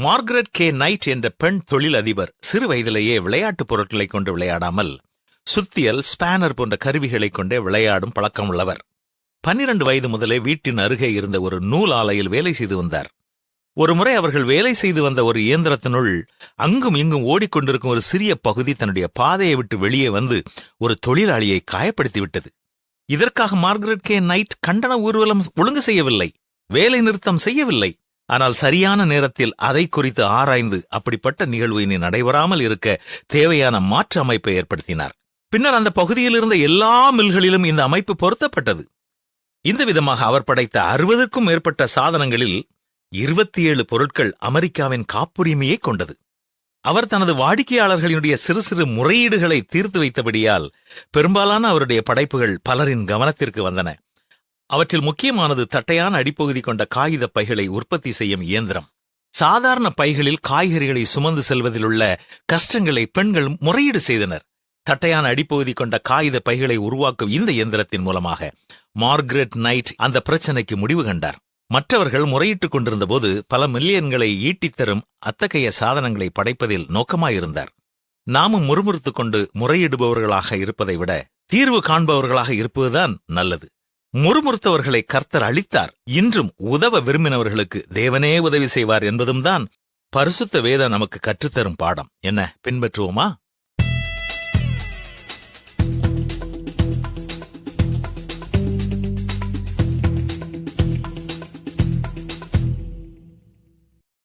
Margaret K. Night என்ற பெண் தொழிலதிபர் சிறு வயதிலேயே விளையாட்டுப் பொருட்களை கொண்டு விளையாடாமல் சுத்தியல் ஸ்பேனர் போன்ற கருவிகளைக் கொண்டே விளையாடும் பழக்கம் உள்ளவர் பன்னிரண்டு வயது முதலே வீட்டின் அருகே இருந்த ஒரு நூல் ஆலையில் வேலை செய்து வந்தார். ஒருமுறை அவர்கள் வேலை செய்து வந்த ஒரு இயந்திரத்தினுள் அங்கும் இங்கும் ஓடிக்கொண்டிருக்கும் ஒரு சிறிய பகுதி தன்னுடைய பாதையை விட்டு வெளியே வந்து ஒரு தொழிலாளியை காயப்படுத்திவிட்டது இதற்காக மார்கரெட் கே. நைட் கண்டன ஊர்வலம் ஒழுங்கு செய்யவில்லை வேலை நிறுத்தம் செய்யவில்லை. ஆனால் சரியான நேரத்தில் அதை குறித்து ஆராய்ந்து அப்படிப்பட்ட நிகழ்வு இனி நடைபெறாமல் இருக்க தேவையான மாற்று அமைப்பை ஏற்படுத்தினார். பின்னர் அந்த பகுதியில் இருந்த எல்லா மில்களிலும் இந்த அமைப்பு பொருத்தப்பட்டது. இந்த விதமாக அவர் படைத்த அறுபதுக்கும் மேற்பட்ட சாதனங்களில் இருபத்தி ஏழு பொருட்கள் அமெரிக்காவின் காப்புரிமையை கொண்டது. அவர் தனது வாடிக்கையாளர்களினுடைய சிறு சிறு முறையீடுகளை தீர்த்து வைத்தபடியால் பெரும்பாலான அவருடைய படைப்புகள் பலரின் கவனத்திற்கு வந்தன. அவற்றில் முக்கியமானது தட்டையான அடிப்பகுதி கொண்ட காகித பைகளை உற்பத்தி செய்யும் இயந்திரம். சாதாரண பைகளில் காய்கறிகளை சுமந்து செல்வதில் உள்ள கஷ்டங்களை பெண்கள் முறையீடு செய்தனர். தட்டையான அடிப்பகுதி கொண்ட காகித பைகளை உருவாக்கும் இந்த இயந்திரத்தின் மூலமாக மார்கரெட் நைட் அந்த பிரச்சனைக்கு முடிவு கண்டார். மற்றவர்கள் முறையிட்டுக் கொண்டிருந்த போது பல மில்லியன்களை ஈட்டித் தரும் அத்தகைய சாதனங்களை படைப்பதில் நோக்கமாயிருந்தார். நாமும் முறுமுறுத்துக் கொண்டு முறையிடுபவர்களாக இருப்பதை விட தீர்வு காண்பவர்களாக இருப்பதுதான் நல்லது. முறுமுறுத்தவர்களை கர்த்தர் அளித்தார் இன்றும் உதவ விரும்பினவர்களுக்கு தேவனே உதவி செய்வார் என்பதும் தான் பரிசுத்த வேதம் நமக்கு கற்றுத்தரும் பாடம். என்ன? பின்பற்றுவோமா?